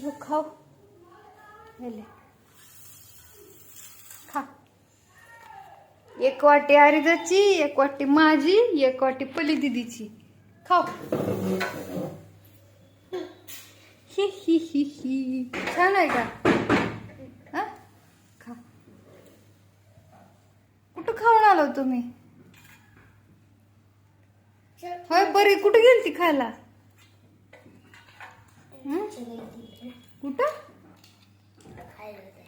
चलो खाओ ले खा एक वाटी आरिजाची एक वाटी माझी एक वाटी पली दिदीची खाओ ही ही ही ही छान आहे का हा खा कुठं खाऊन आलो तुम्ही होय बरी कुठे गेलती खायला? कुठं?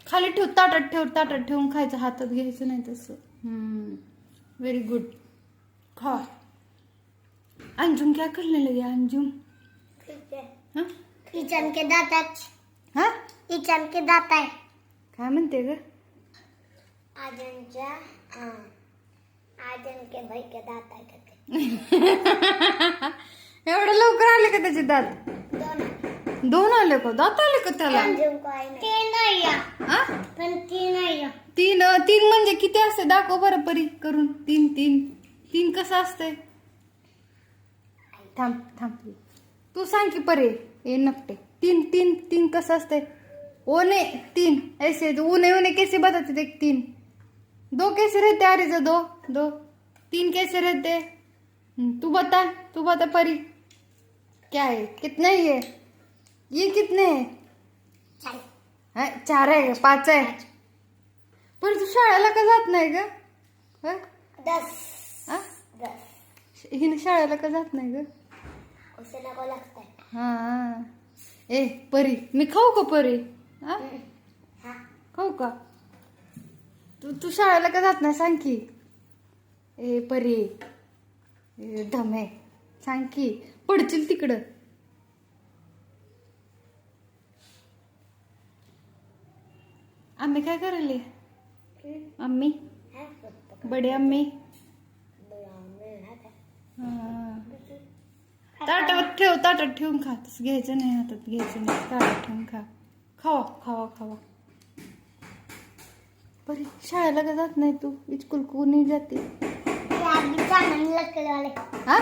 खाली ठेव ताटात ठेव ताटात ठेवून खायचं हातात घ्यायचं नाही तसं. व्हेरी गुड खा. अंजुम क्या करने लगे अंजुम हा किचन के दात आहेत हा? किचन के दात आहे काय म्हणते ग? आजनच्या आजन के भाई के दात आहे? एवढं लवकर आले का त्याचे दात? दोन आले का? दात आले का त्याला. ते नाही. हा? पण ती नाही. तीन तीन म्हणजे किती असते? दाखव बरं परी करून. तीन तीन. तीन कसं असतंय? थांब थांब. तू सांग की परे. ए नकटे तीन तीन तीन कसं असतंय? ओने तीन. ऐसे ऊने ऊने कैसे बताते देख तीन. दो कैसे रहते? आरिजा दो दो. तीन कैसे रहते? हम्म, तू बता तू बता परी. क्या है? कितने ये ये कितने है. हा, चार आहे का पाच आहे पण तू शाळेला का जात नाही ग? हं? दस। आ? दस। हिने शाळेला का जात नाही ग? उसे नको लागतंय. हा. ए परी मी खाऊ का परी? हा? हा. खाऊ का? तू तू शाळेला का जात नाही? सांग की. ए परी. ए धमे. सांग की. पडशील तिकडं. आम्ही काय करायले? आम्ही? बडे आम्ही. ताटात ठेव ताटात ठेवून खा. तसं घ्यायचं नाही हातात घ्यायचं नाही. ताटात ठेवून खा. खावा खावा खावा. बरी शाळेला का जात नाही तू? इस्कूल कोणी जाते. हा?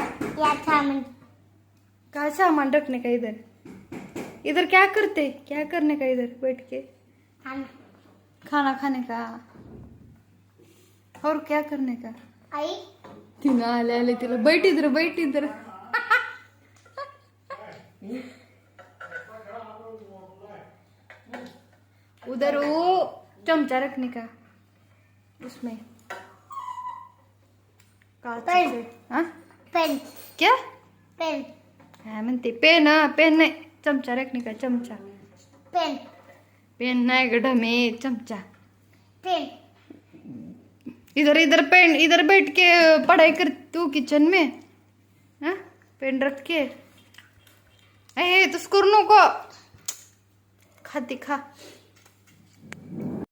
क्या सामान रखने का इधर? इधर क्या करते? क्या करने का इधर? बैठ के. ना. खाना खाने का। और क्या करने का? आई। तिनं आले आले तिला बैठ इधर बैठ इधर। उधर वो चमचा रखने का। उसमें। पेन. हाँ? पेन। क्या? पेन। काय म्हणते पेन हा पेन नाही। चमचा रखने का चमचा। पेन। पेन है गड्ढा ढमे चमचा पेन इधर इधर पेन इधर बैठ के पढ़ाई कर तू किचन में हाँ पेन रख के ए तो करू को खाती खा